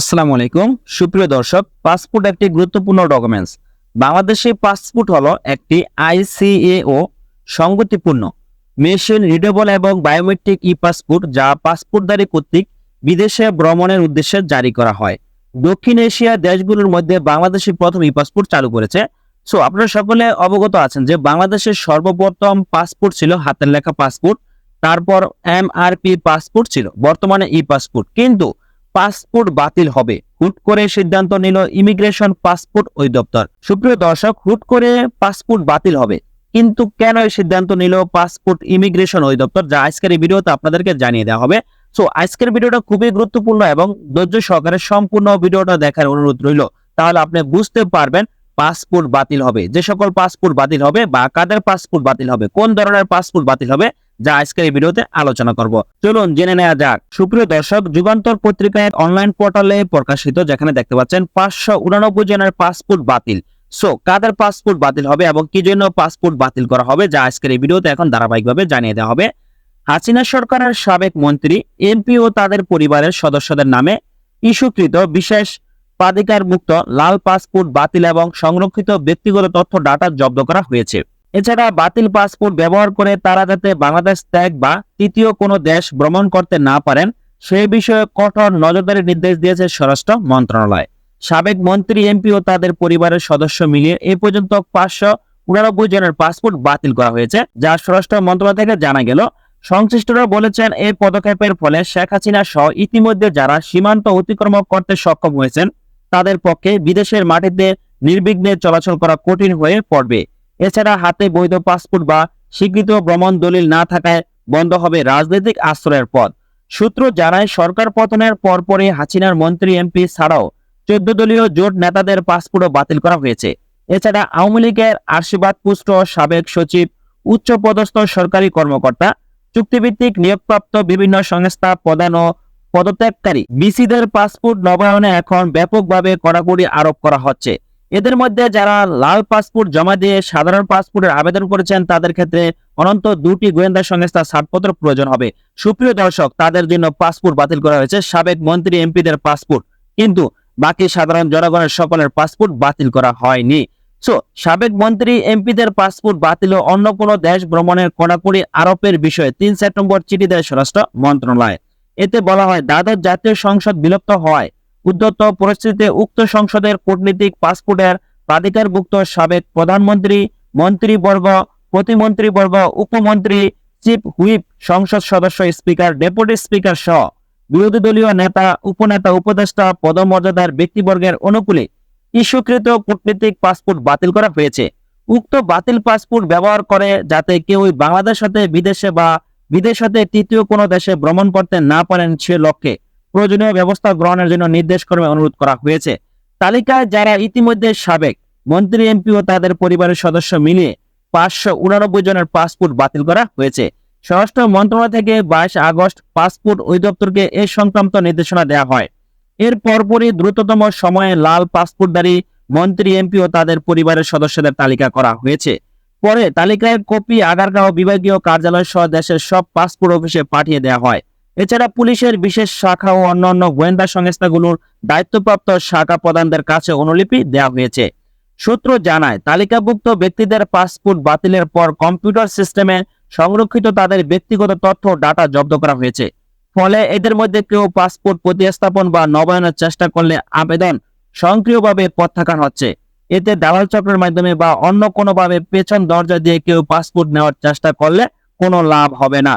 আসসালামু আলাইকুম। সুপ্রিয় দর্শক, পাসপোর্ট একটি গুরুত্বপূর্ণ ডকুমেন্টস বাংলাদেশে পাসপোর্ট হলো একটি আইসিএও সংগতিপূর্ণ, মেশিন রিডেবল এবং বায়োমেট্রিক ই পাসপোর্ট যা পাসপোর্টধারী কর্তৃক বিদেশে ভ্রমণের উদ্দেশ্যে জারি করা হয়। দক্ষিণ এশিয়ার দেশগুলোর মধ্যে বাংলাদেশই প্রথম ই পাসপোর্ট চালু করেছে। সো আপনারা সকলে অবগত আছেন যে বাংলাদেশের সর্বপ্রথম পাসপোর্ট ছিল হাতের লেখা পাসপোর্ট, তারপর এমআরপি পাসপোর্ট ছিল, বর্তমানে ই পাসপোর্ট কিন্তু পাসপোর্ট বাতিল হবে। হুট করে সিদ্ধান্ত নিল ইমিগ্রেশন পাসপোর্ট অধিদপ্তর। সুপ্রিয় দর্শক, হুট করে পাসপোর্ট বাতিল হবে। কিন্তু কেন এই সিদ্ধান্ত নিল পাসপোর্ট ইমিগ্রেশন অধিদপ্তর, যা আজকের এই ভিডিওতে আপনাদেরকে জানিয়ে দেওয়া হবে। সো, আজকের ভিডিওটা খুবই গুরুত্বপূর্ণ এবং ধৈর্য সহকারে সম্পূর্ণ ভিডিওটা দেখার অনুরোধ রইল। তাহলে আপনি বুঝতে পারবেন পাসপোর্ট বাতিল হবে। যে সকল পাসপোর্ট বাতিল হবে বা কাদের পাসপোর্ট বাতিল হবে, কোন ধরনের পাসপোর্ট বাতিল হবে যা আজকের এই ভিডিওতে আলোচনা করব। চলুন জেনে নেওয়া যাক। সুপ্রিয় দর্শক, যুগান্তর পত্রিকায় অনলাইন পোর্টালে প্রকাশিত, যেখানে দেখতে পাচ্ছেন পাঁচশো উনানব্বই জনের পাসপোর্ট বাতিল। সো কাদের পাসপোর্ট বাতিল হবে এবং কি জন্য পাসপোর্ট বাতিল করা হবে, যা আজকের এই ভিডিওতে এখন ধারাবাহিকভাবে জানিয়ে দেওয়া হবে। হাসিনা সরকারের সাবেক মন্ত্রী এমপি ও তাদের পরিবারের সদস্যদের নামে ইস্যুকৃত বিশেষ পাদিকার মুক্ত লাল পাসপোর্ট বাতিল এবং সংরক্ষিত ব্যক্তিগত তথ্য ডাটা জব্দ করা হয়েছে। এছাড়া বাতিল পাসপোর্ট ব্যবহার করে তারা যাতে বাংলাদেশ ত্যাগ বা তৃতীয় কোনো দেশ ভ্রমণ করতে না পারেন সেই বিষয়ে কঠোর নজরদারি নির্দেশ দিয়েছে স্বরাষ্ট্র মন্ত্রণালয়। সাবেক মন্ত্রী, এমপি ও তাদের পরিবারের সদস্য মিলিয়ে এ পর্যন্ত পাঁচশো উনানব্বই জনের পাসপোর্ট বাতিল করা হয়েছে, যা স্বরাষ্ট্র মন্ত্রণালয় থেকে জানা গেল। সংশ্লিষ্টরা বলেছেন এই পদক্ষেপের ফলে শেখ হাসিনা সহ ইতিমধ্যে যারা সীমান্ত অতিক্রম করতে সক্ষম হয়েছেন, তাদের পক্ষে বিদেশের মাটিতে নির্বিঘ্নে চলাচল করা কঠিন হয়ে পড়বে। এছাড়া হাতে বৈধ পাসপোর্ট বা স্বীকৃত ভ্রমণ দলিল না থাকায় বন্ধ হবে রাজনৈতিক আশ্রয়ের পথ। সূত্র জানায়, সরকার পতনের পরপরই হাসিনার মন্ত্রী এমপি ছাড়াও চোদ্দ দলীয় জোট নেতাদের পাসপোর্টও বাতিল করা হয়েছে। এছাড়া আওয়ামী লীগের আশীর্বাদ পুষ্ট সাবেক সচিব উচ্চ পদস্থ সরকারি কর্মকর্তা, চুক্তিভিত্তিক নিয়োগপ্রাপ্ত বিভিন্ন সংস্থা প্রধান ও পদত্যাগকারী, বিসিদের পাসপোর্ট নবায়নে এখন ব্যাপকভাবে কড়াকড়ি আরোপ করা হচ্ছে। এদের মধ্যে যারা লাল পাসপোর্ট জমা দিয়ে সাধারণ পাসপোর্টের আবেদন করেছেন, তাদের ক্ষেত্রে অনন্ত দুটি গোয়েন্দা সংস্থা ছাড়পত্র প্রয়োজন হবে। সুপ্রিয় দর্শক, তাদের জন্য পাসপোর্ট বাতিল করা হয়েছে। সাবেক মন্ত্রী এমপিদের পাসপোর্ট। কিন্তু বাকি সাধারণ জনগণের সকলের পাসপোর্ট বাতিল করা হয়নি। সো, সাবেক মন্ত্রী এমপিদের পাসপোর্ট বাতিল অন্য কোনো দেশ ভ্রমণের কড়াকড়ি আরোপের বিষয়ে তিন সেপ্টেম্বর চিঠি দেয় স্বরাষ্ট্র মন্ত্রণালয়। এতে বলা হয়, দ্বাদশ জাতীয় সংসদ বিলুপ্ত হওয়ায় উদ্যত পরিস্থিতিতে উক্ত সংসদের কূটনীতিক পাসপোর্টের প্রাধিকারভুক্ত সাবেক প্রধানমন্ত্রী, মন্ত্রীবর্গ, প্রতিমন্ত্রীবর্গ, উপমন্ত্রী, চিফ হুইপ, সংসদ সদস্য, স্পিকার, ডেপুটি স্পিকার সহ বিরোধী দলীয় নেতা, উপনেতা, উপদেষ্টা, পদমর্যাদার ব্যক্তিবর্গের অনুকূলে ইস্যুকৃত কূটনীতিক পাসপোর্ট বাতিল করা হয়েছে। উক্ত বাতিল পাসপোর্ট ব্যবহার করে যাতে কেউ বাংলাদেশ হতে, বিদেশে বা বিদেশ হতে তৃতীয় কোনো দেশে ভ্রমণ করতে না পারেন সে লক্ষ্যে প্রয়োজনীয় ব্যবস্থা গ্রহণের জন্য নির্দেশ ক্রমে অনুরোধ করা হয়েছে। তালিকায় যারা ইতিমধ্যে সাবেক মন্ত্রী, এমপি ও তাদের পরিবারের সদস্য মিলিয়ে পাঁচশো উনানব্বই জনের পাসপোর্ট বাতিল করা হয়েছে। স্বরাষ্ট্র মন্ত্রণালয় থেকে বাইশ আগস্ট পাসপোর্ট অধিদপ্তরকে এ সংক্রান্ত নির্দেশনা দেওয়া হয়। এর পরপরই দ্রুততম সময়ে লাল পাসপোর্টধারী মন্ত্রী, এমপি ও তাদের পরিবারের সদস্যদের তালিকা করা হয়েছে। পরে তালিকায় কপি আগারগাঁও বিভাগীয় কার্যালয় সহ দেশের সব পাসপোর্ট অফিসে পাঠিয়ে দেওয়া হয়। এছাড়া পুলিশের বিশেষ শাখা ও অন্যান্য গোয়েন্দা সংস্থাগুলোর দায়িত্বপ্রাপ্ত শাখা প্রধানদের কাছে অনুলিপি দেওয়া হয়েছে। সূত্র জানায়, তালিকাভুক্ত ব্যক্তিদের পাসপোর্ট বাতিলের পর কম্পিউটার সিস্টেমে সংরক্ষিত তাদের ব্যক্তিগত তথ্য ডাটা জব্দ করা হয়েছে। ফলে এদের মধ্যে কেউ পাসপোর্ট প্রতিস্থাপন বা নবায়নের চেষ্টা করলে আবেদন সক্রিয়ভাবে প্রত্যাখ্যান হচ্ছে। এতে দালাল চক্রের মাধ্যমে বা অন্য কোনোভাবে পেছন দরজা দিয়ে কেউ পাসপোর্ট নেওয়ার চেষ্টা করলে কোনো লাভ হবে না।